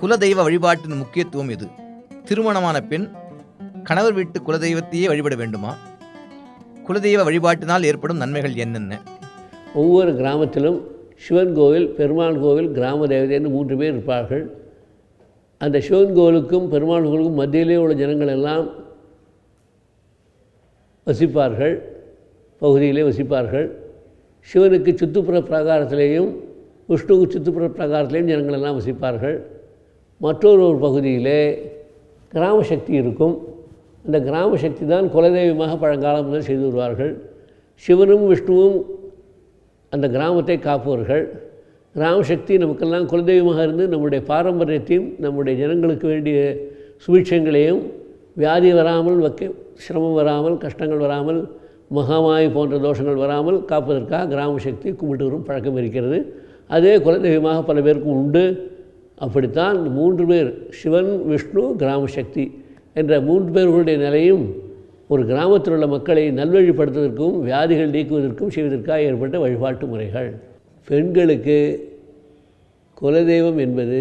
குலதெய்வ வழிபாட்டின் முக்கியத்துவம் எது? திருமணமான பெண் கணவர் வீட்டு குலதெய்வத்தையே வழிபட வேண்டுமா? குலதெய்வ வழிபாட்டினால் ஏற்படும் நன்மைகள் என்னென்ன? ஒவ்வொரு கிராமத்திலும் சிவன் கோவில் பெருமாள் கோவில் கிராம தேவதைன்னு மூன்று பேர் இருப்பார்கள். அந்த சிவன் கோவிலுக்கும் பெருமாள் கோவிலுக்கும் மத்தியிலே உள்ள ஜனங்கள் எல்லாம் வசிப்பார்கள். பகுதியிலே வசிப்பார்கள். சிவனுக்கு சுற்றுப்புற பிரகாரத்திலேயும் விஷ்ணுவுக்கு சுற்றுப்புற பிரகாரத்திலேயும் ஜனங்கள் எல்லாம் வசிப்பார்கள். மற்றொரு ஒரு பகுதியிலே கிராம சக்தி இருக்கும். அந்த கிராம சக்தி தான் குலதெய்வமாக பழங்காலம் முதல் செய்து வருவார்கள். சிவனும் விஷ்ணுவும் அந்த கிராமத்தை காப்பவர்கள். கிராம சக்தி நமக்கெல்லாம் குலதெய்வமாக இருந்து நம்முடைய பாரம்பரியத்தையும் நம்முடைய ஜனங்களுக்கு வேண்டிய சுபிட்சங்களையும் வியாதி வராமல் வைக்க சிரமம் வராமல் கஷ்டங்கள் வராமல் மகாமாய் போன்ற தோஷங்கள் வராமல் காப்பதற்காக கிராம சக்தி கும்பிட்டு வரும் பழக்கம் இருக்கிறது. அதே குலதெய்வமாக பல பேருக்கும் உண்டு. அப்படித்தான் மூன்று பேர் சிவன் விஷ்ணு கிராம சக்தி என்ற மூன்று பேர்களுடைய நிலையும் ஒரு கிராமத்தில் உள்ள மக்களை நல்வழிப்படுத்துவதற்கும் வியாதிகள் நீக்குவதற்கும் செய்வதற்காக ஏற்பட்ட வழிபாட்டு முறைகள். பெண்களுக்கு குலதெய்வம் என்பது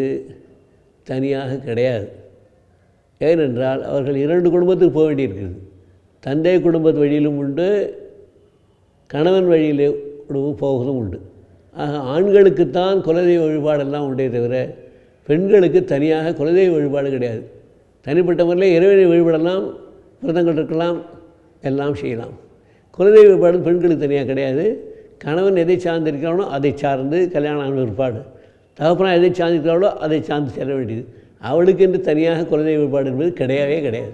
தனியாக கிடையாது. ஏனென்றால் அவர்கள் இரண்டு குடும்பத்துக்கு போக வேண்டியிருக்கிறது. தந்தை குடும்பத்து வழியிலும் உண்டு கணவன் வழியிலே போவதும் உண்டு. ஆக ஆண்களுக்குத்தான் குலதெய்வ வழிபாடெல்லாம் உண்டே தவிர பெண்களுக்கு தனியாக குலதெய்வ வழிபாடு கிடையாது. தனிப்பட்ட முறையில் இறைவனை வழிபடலாம் விரதங்கள் இருக்கலாம் எல்லாம் செய்யலாம். குலதெய்வ வழிபாடு பெண்களுக்கு தனியாக கிடையாது. கணவன் எதை சார்ந்திருக்கிறானோ அதை சார்ந்து கல்யாணம் ஆன பிற்பாடு. தகப்பனா எதை சார்ந்திருக்கிறாளோ அதை சார்ந்து செல்ல வேண்டியது. அவளுக்கு என்று தனியாக குலதெய்வ வழிபாடு என்பது கிடையவே கிடையாது.